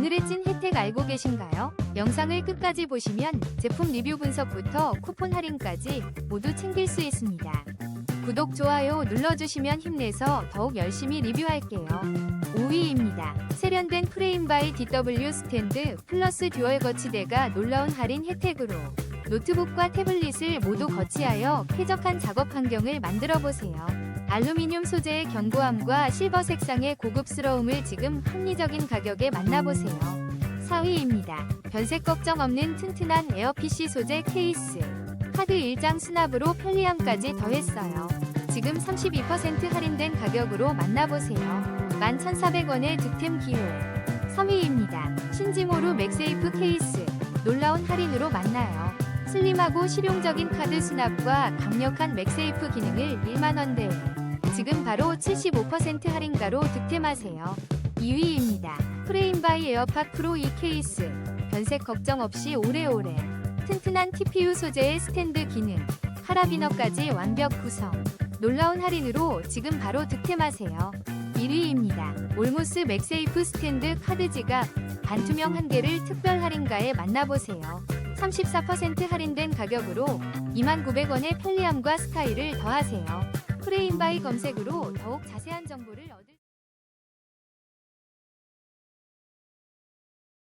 오늘의 찐 혜택 알고 계신가요? 영상을 끝까지 보시면 제품 리뷰 분석부터 쿠폰 할인까지 모두 챙길 수 있습니다. 구독, 좋아요 눌러주시면 힘내서 더욱 열심히 리뷰할게요. 5위입니다. 세련된 프레임 바이 DW 스탠드 플러스 듀얼 거치대가 놀라운 할인 혜택으로 노트북과 태블릿을 모두 거치하여 쾌적한 작업 환경을 만들어 보세요. 알루미늄 소재의 견고함과 실버 색상의 고급스러움을 지금 합리적인 가격에 만나보세요. 4위입니다. 변색 걱정 없는 튼튼한 에어PC 소재 케이스. 카드 1장 수납으로 편리함까지 더했어요. 지금 32% 할인된 가격으로 만나보세요. 11,400원의 득템 기회. 3위입니다. 신지모루 맥세이프 케이스. 놀라운 할인으로 만나요. 슬림하고 실용적인 카드 수납과 강력한 맥세이프 기능을 1만원대에 지금 바로 75% 할인가로 득템하세요. 2위입니다. 프레임바이 에어팟 프로 2 케이스. 변색 걱정 없이 오래오래. 튼튼한 TPU 소재의 스탠드 기능. 카라비너까지 완벽 구성. 놀라운 할인으로 지금 바로 득템하세요. 1위입니다. 올모스 맥세이프 스탠드 카드 지갑. 반투명 한 개를 특별 할인가에 만나보세요. 34% 할인된 가격으로 29,900원의 편리함과 스타일을 더하세요. 프레임 바이 검색으로 더욱 자세한 정보를 얻을